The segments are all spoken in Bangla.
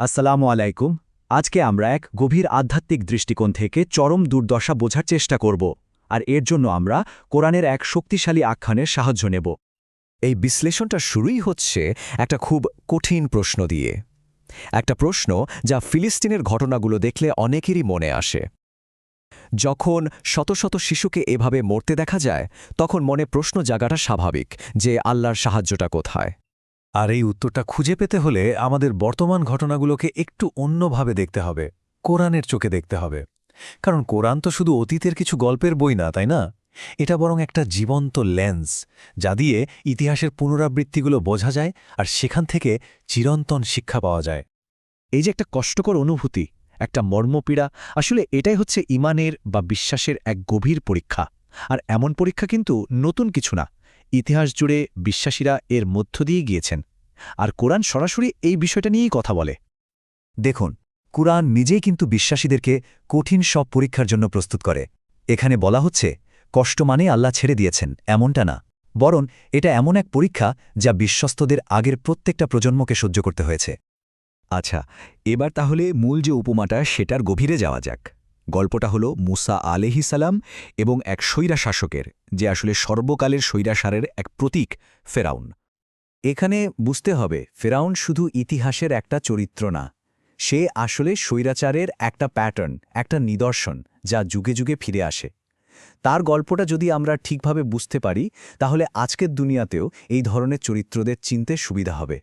আসসালামু আলাইকুম। আজকে আমরা এক গভীর আধ্যাত্মিক দৃষ্টিকোণ থেকে চরম দুর্দশা বোঝার চেষ্টা করব, আর এর জন্য আমরা কোরআনের এক শক্তিশালী আখ্যানের সাহায্য নেব। এই বিশ্লেষণটা শুরুই হচ্ছে একটা খুব কঠিন প্রশ্ন দিয়ে। একটা প্রশ্ন যা ফিলিস্তিনের ঘটনাগুলো দেখলে অনেকেরই মনে আসে। যখন শত শত শিশুকে এভাবে মরতে দেখা যায়, তখন মনে প্রশ্ন জাগাটা স্বাভাবিক যে আল্লাহর সাহায্যটা কোথায়। আর এই উত্তরটা খুঁজে পেতে হলে আমাদের বর্তমান ঘটনাগুলোকে একটু অন্যভাবে দেখতে হবে, কোরআনের চোখে দেখতে হবে। কারণ কোরআন তো শুধু অতীতের কিছু গল্পের বই না, তাই না? এটা বরং একটা জীবন্ত লেন্স যা দিয়ে ইতিহাসের পুনরাবৃত্তিগুলো বোঝা যায় আর সেখান থেকে চিরন্তন শিক্ষা পাওয়া যায়। এই যে একটা কষ্টকর অনুভূতি, একটা মর্মপীড়া, আসলে এটাই হচ্ছে ইমানের বা বিশ্বাসের এক গভীর পরীক্ষা। আর এমন পরীক্ষা কিন্তু নতুন কিছু না ইতিহাস জুড়ে বিশ্বাসীরা এর মধ্য দিয়ে গিয়েছেন। আর কোরআন সরাসরি এই বিষয়টা নিয়েই কথা বলে। দেখুন, কুরআন নিজেই কিন্তু বিশ্বাসীদেরকে কঠিন সব পরীক্ষার জন্য প্রস্তুত করে। এখানে বলা হচ্ছে, কষ্ট মানে আল্লাহ ছেড়ে দিয়েছেন, এমনটা না। বরং এটা এমন এক পরীক্ষা যা বিশ্বস্তদের আগের প্রত্যেকটা প্রজন্মকে সহ্য করতে হয়েছে। আচ্ছা এবার তাহলে মূল যে উপমাটা, সেটার গভীরে যাওয়া যাক। গল্পটা হলো মুসা আলেহিসালাম এবং এক স্বৈরা শাসকের যে আসলে সর্বকালের স্বৈরাসারের এক প্রতীক, ফেরাউন। এখানে বুঝতে হবে, ফেরাউন শুধু ইতিহাসের একটা চরিত্র না, সে আসলে স্বৈরাচারের একটা প্যাটার্ন, একটা নিদর্শন, যা যুগে যুগে ফিরে আসে। তার গল্পটা যদি আমরা ঠিকভাবে বুঝতে পারি, তাহলে আজকের দুনিয়াতেও এই ধরনের চরিত্রদের চিনতে সুবিধা হবে।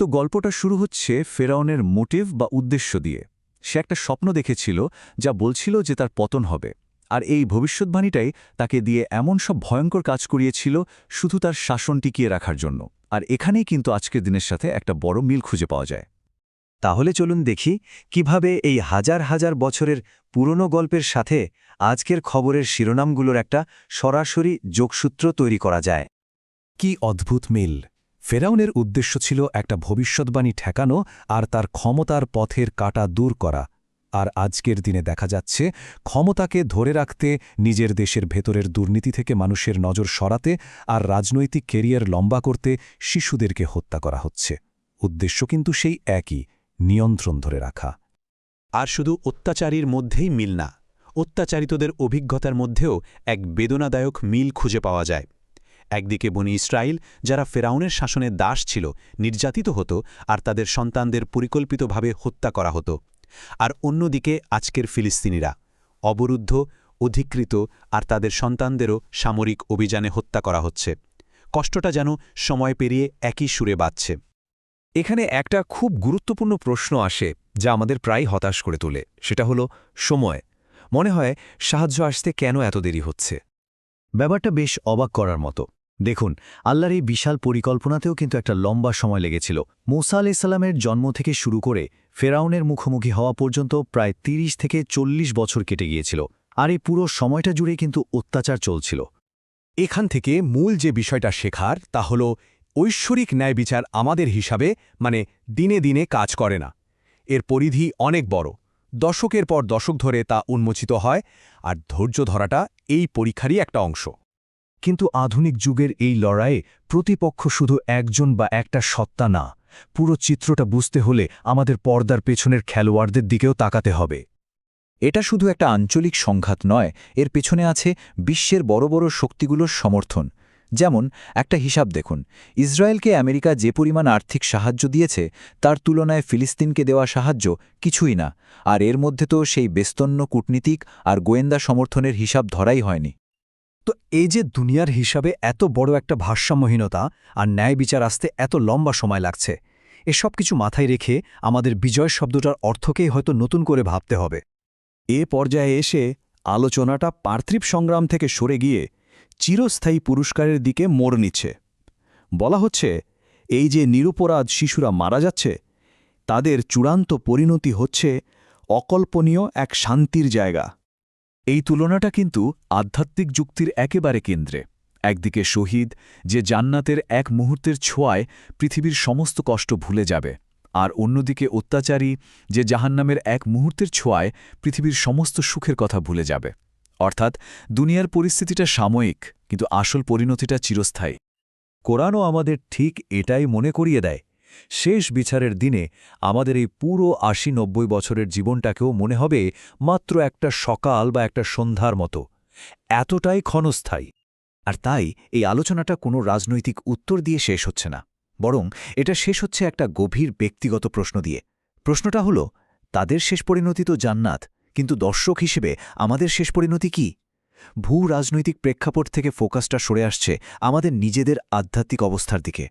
তো গল্পটা শুরু হচ্ছে ফেরাউনের মোটিভ বা উদ্দেশ্য দিয়ে। সে একটা স্বপ্ন দেখেছিল যা বলছিল যে তার পতন হবে। আর এই ভবিষ্যৎবাণীটাই তাকে দিয়ে এমন সব ভয়ঙ্কর কাজ করিয়েছিল শুধু তার শাসন টিকিয়ে রাখার জন্য। আর এখানেই কিন্তু আজকের দিনের সাথে একটা বড় মিল খুঁজে পাওয়া যায়। তাহলে চলুন দেখি কীভাবে এই হাজার হাজার বছরের পুরনো গল্পের সাথে আজকের খবরের শিরোনামগুলোর একটা সরাসরি যোগসূত্র তৈরি করা যায়। কি অদ্ভুত মিল! ফেরাউনের উদ্দেশ্য ছিল একটা ভবিষ্যৎবাণী ঠেকানো আর তার ক্ষমতার পথের কাটা দূর করা। আর আজকের দিনে দেখা যাচ্ছে, ক্ষমতাকে ধরে রাখতে, নিজের দেশের ভেতরের দুর্নীতি থেকে মানুষের নজর সরাতে আর রাজনৈতিক কেরিয়ার লম্বা করতে শিশুদেরকে হত্যা করা হচ্ছে। উদ্দেশ্য কিন্তু সেই একই, নিয়ন্ত্রণ ধরে রাখা। আর শুধু অত্যাচারীর মধ্যেই মিল না, অত্যাচারিতদের অভিজ্ঞতার মধ্যেও এক বেদনাদায়ক মিল খুঁজে পাওয়া যায়। একদিকে বনি ইসরায়েল যারা ফেরাউনের শাসনের দাস ছিল, নির্যাতিত হতো আর তাদের সন্তানদের পরিকল্পিতভাবে হত্যা করা হতো। আর অন্যদিকে আজকের ফিলিস্তিনিরা, অবরুদ্ধ, অধিকৃত আর তাদের সন্তানদেরও সামরিক অভিযানে হত্যা করা হচ্ছে। কষ্টটা যেন সময় পেরিয়ে একই সুরে বাজছে এখানে একটা খুব গুরুত্বপূর্ণ প্রশ্ন আসে, যা আমাদের প্রায় হতাশ করে তোলে। সেটা হলো, সময়। মনে হয় সাহায্য আসতে কেন এত দেরি হচ্ছে? ব্যাপারটা বেশ অবাক করার মতো। দেখুন, আল্লাহর এই বিশাল পরিকল্পনাতেও কিন্তু একটা লম্বা সময় লেগেছিল। মুসা আলাইসাল্লামের জন্ম থেকে শুরু করে ফেরাউনের মুখোমুখি হওয়া পর্যন্ত প্রায় ৩০ থেকে চল্লিশ বছর কেটে গিয়েছিল, আর এই পুরো সময়টা জুড়ে কিন্তু অত্যাচার চলছিল। এখান থেকে মূল যে বিষয়টা শেখার, তা হল ঐশ্বরিক ন্যায় বিচার আমাদের হিসাবে মানে দিনে দিনে কাজ করে না। এর পরিধি অনেক বড়। দশকের পর দশক ধরে তা উন্মোচিত হয়, আর ধৈর্য ধরাটা এই পরীক্ষারই একটা অংশ। কিন্তু আধুনিক যুগের এই লড়াইয়ে প্রতিপক্ষ শুধু একজন বা একটা সত্তা না, পুরো চিত্রটা বুঝতে হলে আমাদের পর্দার পেছনের খেলোয়াড়দের দিকেও তাকাতে হবে। এটা শুধু একটা আঞ্চলিক সংঘাত নয়, এর পেছনে আছে বিশ্বের বড় বড় শক্তিগুলোর সমর্থন। যেমন, একটা হিসাব দেখুন, ইসরায়েলকে আমেরিকা যে পরিমাণ আর্থিক সাহায্য দিয়েছে, তার তুলনায় ফিলিস্তিনকে দেওয়া সাহায্য কিছুই না, আর এর মধ্যে তো সেই বেস্তন্য কূটনীতিক আর গোয়েন্দা সমর্থনের হিসাব ধরাই হয়নি। তো এই যে দুনিয়ার হিসাবে এত বড় একটা ভারসাম্যহীনতা আর ন্যায় বিচার আসতে এত লম্বা সময় লাগছে, এসব কিছু মাথায় রেখে আমাদের বিজয় শব্দটার অর্থকেই হয়তো নতুন করে ভাবতে হবে। এ পর্যায়ে এসে আলোচনাটা পার্থিব সংগ্রাম থেকে সরে গিয়ে চিরস্থায়ী পুরস্কারের দিকে মোড় নিচ্ছে। বলা হচ্ছে, এই যে নিরুপরাধ শিশুরা মারা যাচ্ছে, তাদের চূড়ান্ত পরিণতি হচ্ছে অকল্পনীয় এক শান্তির জায়গা। এই তুলনাটা কিন্তু আধ্যাত্মিক যুক্তির একেবারে কেন্দ্রে। একদিকে শহীদ, যে জান্নাতের এক মুহূর্তের ছোঁয়ায় পৃথিবীর সমস্ত কষ্ট ভুলে যাবে, আর অন্যদিকে অত্যাচারী, যে জাহান্নামের এক মুহূর্তের ছোঁয়ায় পৃথিবীর সমস্ত সুখের কথা ভুলে যাবে। অর্থাৎ দুনিয়ার পরিস্থিতিটা সাময়িক, কিন্তু আসল পরিণতিটা চিরস্থায়ী। কোরআনও আমাদের ঠিক এটাই মনে করিয়ে দেয় শেষ বিচারের দিনে আমাদের এই পুরো আশি নব্বই বছরের জীবনটাকেও মনে হবে মাত্র একটা সকাল বা একটা সন্ধ্যার মতো। এতটাই ক্ষণস্থায়ী। আর তাই এই আলোচনাটা কোনো রাজনৈতিক উত্তর দিয়ে শেষ হচ্ছে না। বরং এটা শেষ হচ্ছে একটা গভীর ব্যক্তিগত প্রশ্ন দিয়ে। প্রশ্নটা হলো, তাদের শেষ পরিণতি তো জান্নাত, কিন্তু দর্শক হিসেবে আমাদের শেষ পরিণতি কি? ভূ রাজনৈতিক প্রেক্ষাপট থেকে ফোকাসটা সরে আসছে আমাদের নিজেদের আধ্যাত্মিক অবস্থার দিকে।